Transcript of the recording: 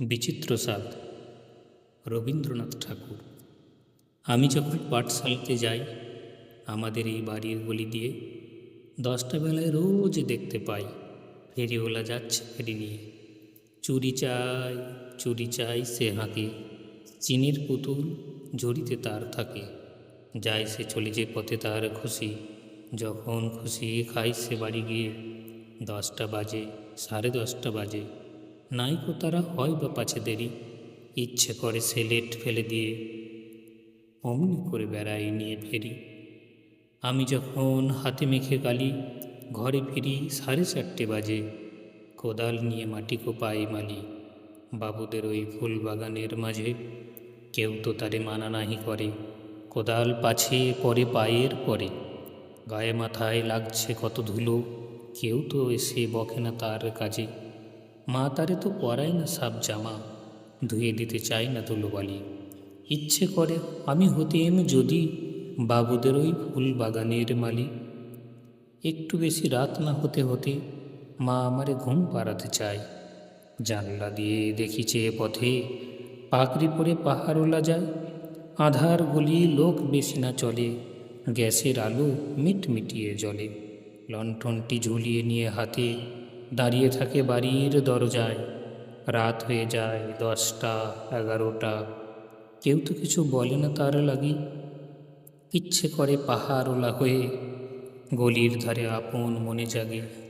বিচিত্র স্বাদ। রবীন্দ্রনাথ ঠাকুর। আমি যখন পাঠশালাতে যাই, আমাদের এই বাড়ির গলি দিয়ে দশটা বেলায় রোজ দেখতে পাই ফেরিওয়ালা যাচ্ছে ফেরি নিয়ে। চুরি চাই চুরি চাই সে হাঁকে, চিনির পুতুল ঝুড়িতে তার থাকে। যায় সে চলে যে পথে তার খুশি, যখন খুশি খাই সে বাড়ি গিয়ে। দশটা বাজে, সাড়ে দশটা বাজে নাইকো তারা হয় বা পাছে দেরি, ইচ্ছে করে সে লেট ফেলে দিয়ে। অমনি করে বেড়াই নিয়ে ফেরি। আমি যখন হাতে মেখে গালি, ঘরে ফিরি সাড়ে চারটে বাজে। কোদাল নিয়ে মাটি কোপাই মালি, বাবুদের ওই ফুল বাগানের মাঝে। কেউ তো তারে মানা নাহি করে, কোদাল পাছে পরে পায়ের পরে। গায়ে মাথায় লাগছে কত ধুলো, কেউ তো এসে বকে না তার কাজে। মা তারে তো পরায় না সাপ জামা। ধুয়ে দিতে চায় না ধুলোবালি। ইচ্ছে করে, আমি হতে হতেম যদি বাবুদের ওই ফুল বাগানের মালি একটু বেশি রাত না হতে হতে মা আমারে ঘুম পাড়াতে চায়। জানলা দিয়ে দেখি চেয়ে পথে পাকড়ি পরে পাহাড়োলা যায়। আধার গলি লোক বেশি না চলে, গ্যাসের আলো মিটমিটিয়ে জ্বলে। লণ্ঠনটি ঝুলিয়ে নিয়ে হাতে দাঁড়িয়ে থাকে বাড়ির দরজায়। রাত হয়ে যায় দশটা, এগারোটা। কেউ তো কিছু বলে না তার লাগে। ইচ্ছে করে পাহাড়ওলা হয়ে গলির ধারে আপন মনে জাগে।